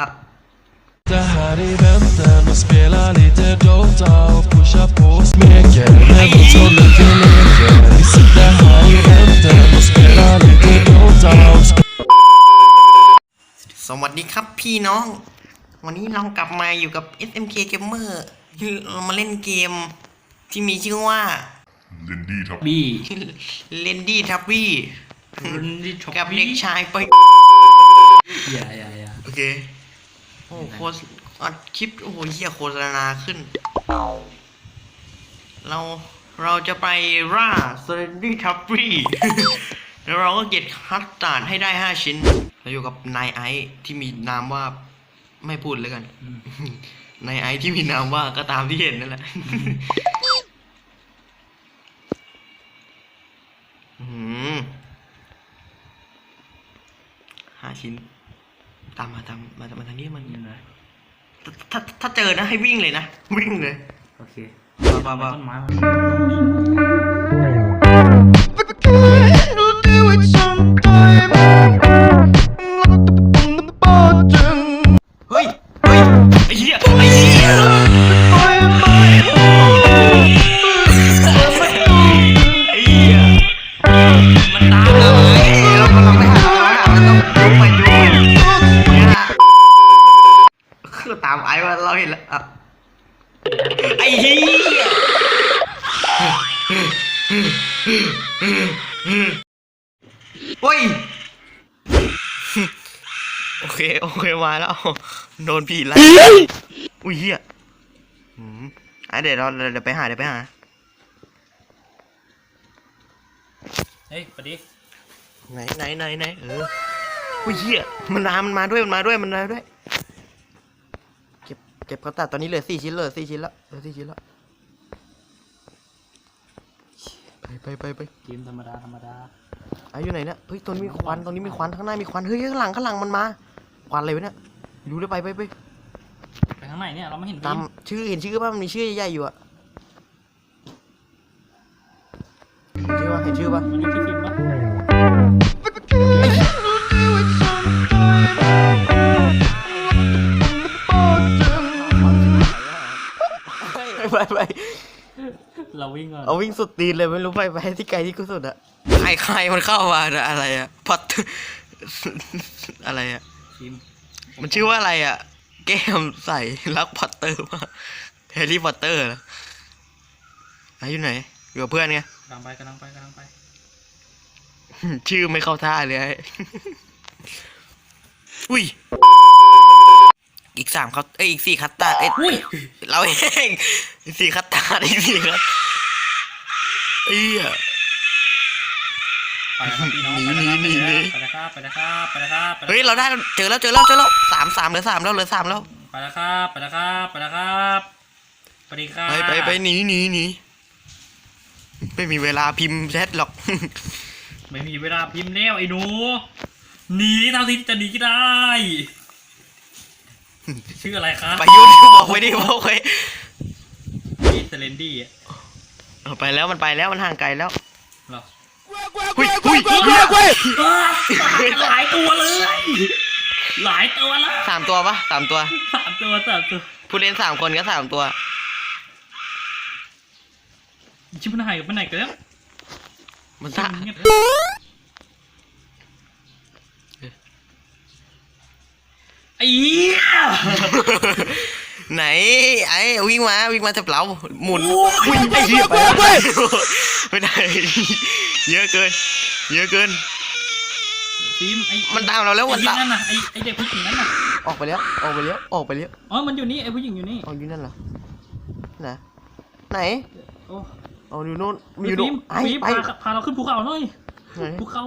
อะ Det här eventen och spela lite Dota och pusha på smeken Med kontrollen till leken Vi sitter här i eventen och spelar lite Dota och สวัสดีครับพี่น้อง วันนี้เรากลับมาอยู่กับ SMK Gamer เรามาเล่นเกมที่มีชื่อว่าบี้ l e n d y t u b b y รุนดิช็อปกับเด็กชายไปอย่าอย่าอย่าโอเค โอ้โฆษอัดคลิป โอ้โหเหี้ยโฆษณาขึ้น เราเราจะไปร่า s l e n d y t u b b y แล้วเราก็เก็บคัสตาร์ดให้ได้5ชิ้น เราอยู่กับนายไอซ์ที่มีนามว่าไม่พูดเลยกัน นายไอซ์ที่มีนามว่าก็ตามที่เห็นนั่นแหละอืมห้าชิ้น ตามมาตามมามาทางนี้มันนี่นะถ้าถ้าถ้าเจอนะให้วิ่งเลยนะ วิ่งเลย โอเคบ้าบ้าต้นไม้ อะไอ้เหี้ยเฮ้ย โอเค โอเค มาแล้ว โดนผีไล่อุ้ยเหี้ยอืมอะเดี๋ยวเราเดี๋ยวไปหาเดี๋ยวไปหา เฮ้ยปดิไหนไหนไหนไหนเอออุ้ยเหี้ยมันมามันมาด้วย มันมาด้วย มันมาด้วย เก็บเก็บกระตัดตอนนี้เหลือสี่ชิ้นเหลือสี่ชิ้นแล้วเหลือสี่ชิ้นแล้วไปไปไปไปเกมธรรมดาธรรมดาอาอยู่ไหนเนี่ยเฮ้ยตรงนี้มีควันตรงนี้มีควันข้างหน้ามีควันเฮ้ยข้างหลังข้างหลังมันมาควันอะไรวะเนี่ยดูเลยไปไปไปไปข้างในเนี่ยเราไม่เห็นตามฟิล์ชื่อเห็นชื่อป่ะมันมีชื่อใหญ่ๆอยู่อะเห็นชื่อป่ะเห็นชื่อป่ะมันอยู่ที่ฟิล์ม เราวิ่งก่อนเอาวิ่งสุดตีนเลยไม่รู้ไปไปที่ไกลที่กูสุดอะใครใครมันเข้ามาเนี่ยอะไรอะพอต อะไรอะฟิล์มมันชื่อว่าอะไรอะแก้มใส่รักพอตเตอร์ป่ะแฮร์รี่พอตเตอร์เหรออะอยู่ไหนอยู่กับเพื่อนไง กำลังไปกำลังไปกำลังไป ชื่อไม่เข้าท่าเลยไอ้ อุ้ย อีกสามเขาเอ้ยอีกสี่คัตตาร์ดเอ้ย อุ้ย เราเองอีกสี่คัตตาร์ดอีกสี่คัต เอ้ย ไปแล้วครับพี่น้องหนีไปแล้วครับหนีหนี ไปแล้วครับไปแล้วครับไปแล้วครับไปแล้วครับเฮ้ยเราได้เจอแล้วเจอแล้วเจอแล้วสามสามเหลือสามแล้วเหลือสามแล้วไปแล้วครับไปแล้วครับไปแล้วครับสวัสดีครับไปไปไปหนีหนีหนีไม่มีเวลาพิมพ์แชทหรอก ไม่มีเวลาพิมพ์แล้วไอ้หนูหนีเท่าที่จะหนีได้ ชื่ออะไรครับ ไปยุทธบอกไปดิบอกไปพี่เซเลนดี้อะ เอาไปแล้วมันไปแล้วมันห่างไกลแล้วเหรอหุยหุยอ้าหลายตัวเลย หลายตัวแล้วสามตัวปะสามตัวสามตัวสามตัวผู้เล่นสามคนก็สามตัว ชิบมันหายไปไหนกันแล้วมันท่าเงียบไอ้เหี้ย ไหนไอ้วิ่งมาวิ่งมาจับเราหมุนวิ่งไอ้เหี้ยไปแล้วไม่ได้เยอะเกิน เยอะเกินฟิล์มไอ้มันตามเราแล้วไอ้มันที่ตามนั่นน่ะไอ้ไอ้เด็กผู้หญิงนั่นน่ะออกไปแล้วออกไปแล้วออกไปแล้วอ๋อมันอยู่นี่ไอ้ผู้หญิงอยู่นี่เอาอยู่นั่นเหรอไหนไหนโอ้เอาอยู่นู่นมีฟิอยู่นู่ล์นมไอ้ฟิล์มไปพาพาเราขึ้นภูเขาหน่อยไหนภูเขา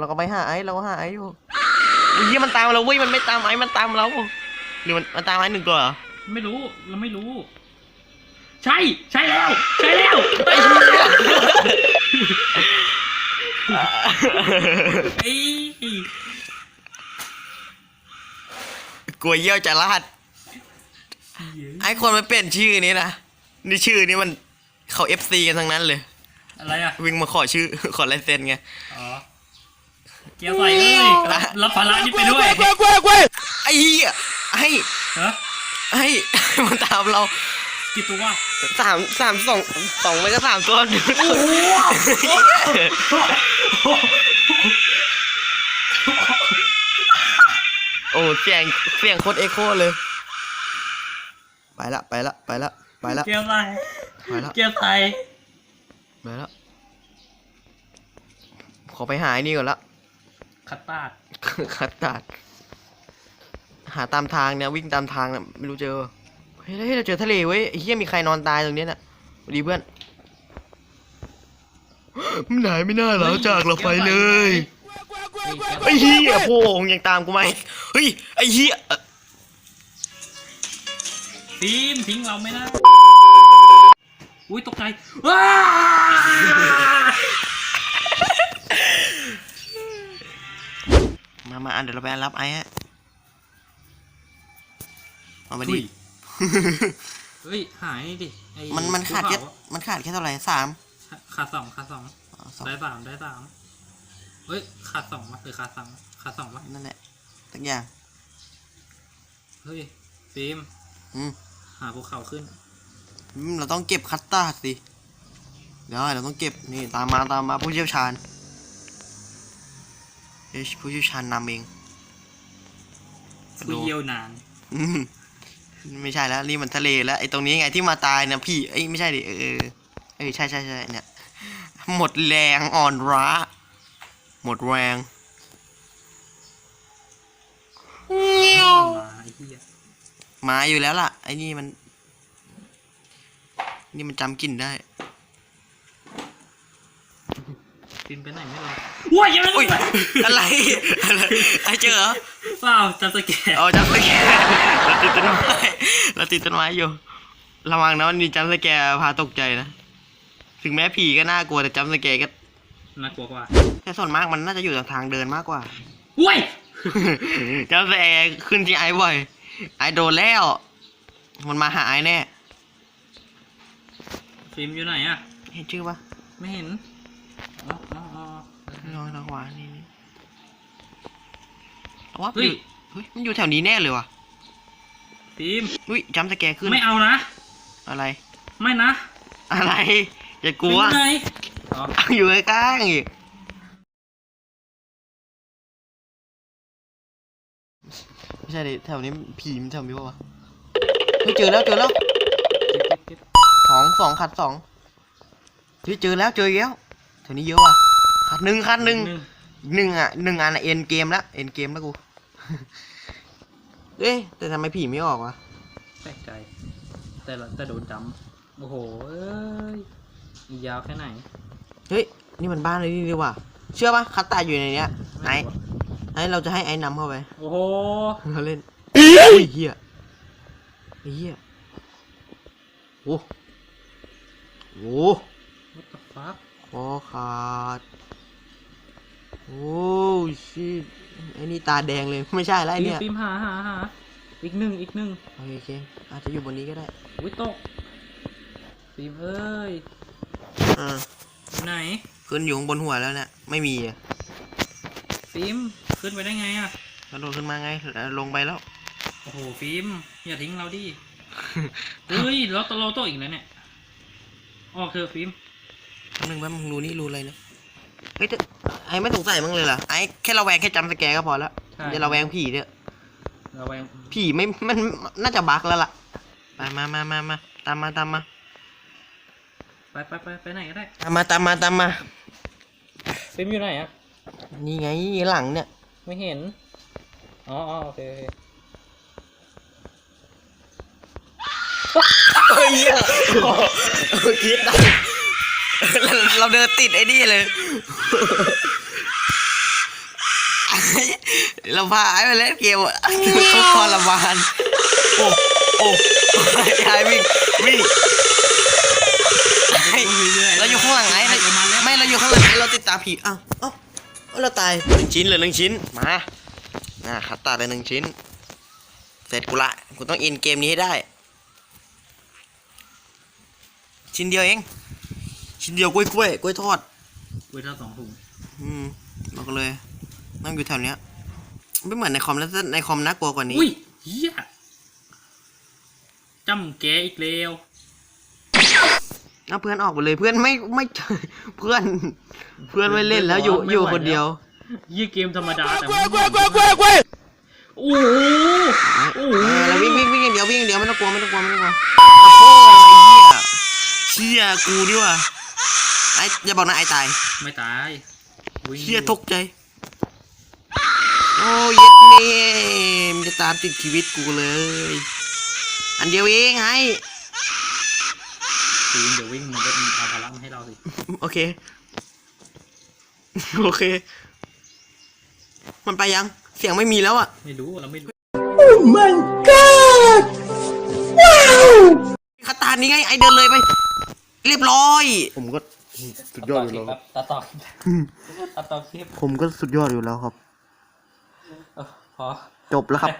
เราก็ไปหาไอ้เราก็หาไอ้อยู่อุ้ยเหี้ยมันตามเราเว้ยมันไม่ตามไอ้มันตามเราหรือมันมันตามไอ้หนึ่งตัวเหรอ ไม่รู้เราไม่รู้ ใช่ใช่แล้ว ใช่แล้วไอ้ไอ้กลัวเยี่ยวจะลาดไอ้คนมันเปลี่ยนชื่อนี้นะนี่ชื่อนี้มันเขาเอฟซีกันทั้งนั้นเลย อะไรอะวิ่งมาขอชื่อ ขอลายเซ็นไงอ๋อเกียร์ใส่เอ้ยรับรับภาระนี่ไปด้วย ไอ้เหี้ยไอ้ฮะ ไอ้มันตามเรากี่ตัวสามสามสองสองไม่ก็สามตัวโอ้เสียงเสียงโคตรเอ็กโคเลย ไปละไปละไปละไปละเกียร์อะไรไปละเกียร์ไทยไปละขอไปหาไอ้นี่ก่อนละคัตตาร์ดคัดตัด หาตามทางเนี่ยวิ่งตามทางเนี่ยไม่รู้เจอเฮ้ยเฮ้ยเราเจอทะเลเว้ยไอ้เฮียมีใครนอนตายตรงเนี้ยน่ะสวัสดีเพื่อนมันหายไม่น่าหลาจากเราไปเลยไอ้เฮียโพงยังตามกูไหมาอีกเฮ้ยไอ้เฮียเอ่อฟิล์มทิ้งเราไม่ได้อุ้ยตกใจว้ามามาอันเดี๋ยวเราไปรับไอ้ฮะ เอามาดิเฮ้ย หายดิไอ้มันมันขาดแค่ ภูเขมันขาดแค่เท่าไหร่สามอะขาดสองขาดสองอ๋อสองได้สามได้สามเฮ้ย ขาดสองวะหรือขาดสามขาดสองวะนั่นแหละสักอย่าง เฮ้ยฟิล์มอืม หาภูเขาขึ้น อืมเราต้องเก็บคัตตาร์ดสิเดี๋ยวเราต้องเก็บนี่ตามมาตามมาผู้เชี่ยวชาญเอ้ยผู้เชี่ยวชาญนำเองคุยเยี่ยวนาน อืม ไม่ใช่แล้วนี่มันทะเลแล้วไอ้ตรงนี้ไงที่มาตายเนี่ยพี่เอ้ยไม่ใช่ดิเออเออเออใช่ใช่ใช่เนี่ยหมดแรงอ่อนร้า หมดแรงมาไอ้เหี้ยมาอยู่แล้วล่ะไอ้นี่มัน นี่มันจำกลิ่นได้ฟิล์มไปไหนไม่รอว้ายยังไม่อุ้ยไปอะไรอะไรไอ้เจอเหรอเปล่าจับสแกนเอาจำสแกร์ เราติดต้นไม้เราติดต้นไม้อยู่ระวังนะมันมีจำสแกร์พาตกใจนะถึงแม้ผีก็น่ากลัวแต่จำสแกร์ก็น่ากลัวกว่าแต่ส่วนมากมันน่าจะอยู่ทางเดินมากกว่าว้ายจำสแกร์ขึ้นที่ไอ้บ่อยไอ้โดนแล้ว มันมาหาไอ้แน่ฟิล์มอยู่ไหนอะเห็นชื่อปะไม่เห็นอ๋ออ๋ออ๋อลองทางขวานี่นี่ว่าเฮ้ยเฮ้ยมันอยู่แถวนี้แน่เลยว่ะ ฟิล์มอุ้ยจำสแกร์ขึ้น ไม่เอานะ อะไร ไม่นะ อะไร อย่ากลัวฟิล์มอยู่ไหนอ๋ออยู่ใกล้ๆอีกไม่ใช่ดิแถวนี้ผีมันแถวนี้ปะวะเฮ้ยเจอแล้วเจอแล้วเก็บเก็บเก็บสองสองขัดสองเฮ้ยเจอแล้วเจออีกแล้วแถวนี้เยอะว่ะขัดหนึ่งขัดหนึ่งหนึ่งหนึ่งอะหนึ่งอันเอ็นเกมละเอ็นเกมแล้วกู เอ๊ะแต่ทำไมผีไม่ออกวะแปลกใจ แต่ละแต่โดนจำโอ้โหเอ้ยอีกยาวแค่ไหนเฮ้ยนี่มันบ้านเลยนี่ดีว่ะเชื่อปะคัตตาอยู่ในเนี้ยไอ้ไอ้เราจะให้ไอ้นำเข้าไปโอ้โหเราเล่นอุ้ยเฮียไอ้เฮียโอ้โห what the fuck คอขาด โอ้ชิตไอ้นี่ตาแดงเลยไม่ใช่แล้วไอ้ฟิล์มเนี่ยฟิล์มหาหาหาอีกหนึ่งอีกหนึ่งโอเคโอเคอาจจะอยู่บนนี้ก็ได้อุ้ยตกฟิล์มเอ้ยอ่าอยู่ไหน ขึ้นอยู่ข้างบนหัวแล้วเนี่ยไม่มีอะฟิล์มขึ้นไปได้ไงอะกระโดดขึ้นมาไงแล้วลงไปแล้วโอ้โหฟิล์มอย่าทิ้งเราดิเฮ้ยเราตเราโตอีกแล้วเนี่ยออกเถอะฟิล์มแป๊บนึงแป๊บนึงรูนี่รูอะไรเนี่ยเฮ้ยแต่ ไอ้ไม่สงสัยมั้งเลยเหรอไอ้แค่ระแวงแค่จำสแกร์ก็พอแล้วอย่าระแวงผีเนี่ยเราแวงผีไม่มันน่าจะบักแล้วล่ะไปมามามามาตามมาตามมาไปไปไปไปไหนก็ได้ตามมาตามมาตามมา ฟิล์มอยู่ไหนอะนี่ไงหลังเนี่ยไม่เห็น อ๋ออ๋อโอเคโอเคเฮ้ยคิดได้ เราเดินติดไอ้นี่เลย เราพาไอ้ไปเล่นเกมอะทุกทรมานโอ้โอ้ไอ้วิ่งวิ่งไอ้เราอยู่ข้างหลังไอ้ไม่เราอยู่ข้างหลังไอ้เราติดตามผีอ้าวเอ้าเอ้าเราตายหนึ่งชิ้นเหลือหนึ่งชิ้นมาอ่าคัดตาเลยหนึ่งชิ้น เสร็จกูละกูต้องอินเกมนี้ให้ได้ ชิ้นเดียวเอง ชิ้นเดียวกล้วยกล้วยกล้วยทอดเวทาสองถุงอืมบอกเลยนั่งอยู่แถวเนี้ย ไม่เหมือนในคอมแล้วในคอมน่ากลัวกว่านี้อุ้ยเฮียจำแกอีกแล้วเอาเพื่อนออกไปเลยเพื่อนไม่ไม่เพื่อน เพื่อนไม่เล่นแล้วอยู่อยู่คนเดียวเฮียเกมธรรมดาแต่มันโอ้โหโอ้โหเออแล้ววิ่งวิ่งวิ่งอย่างเดียววิ่งอย่างเดียวไม่ต้องกลัวไม่ต้องกลัวไม่ต้องกลัวโอ้โหไอ้เหี้ยเชี่ยกูดิว่ะ ไอ้อย่าบอกนะไอ้ตายไม่ตายวิ่งเชี่ยตกใจ โอ้ยเย็ดเมมนจะตามติดชีวิตกูเลย อันเดียวเองไอ้ทีมเดี๋ยววิ่งมันจะเอาพลังมาให้เราสิโอเค โอเค มันไปยัง เสียงไม่มีแล้วอะไม่รู้เราไม่รู้คาตานี้ไงไอเดินเลยไป เรียบร้อย ผมก็ สุดยอดอยู่แล้วครับตัดต่อตัดต่อคลิปผมก็สุดยอดอยู่แล้วครับเออพอจบแล้วครับ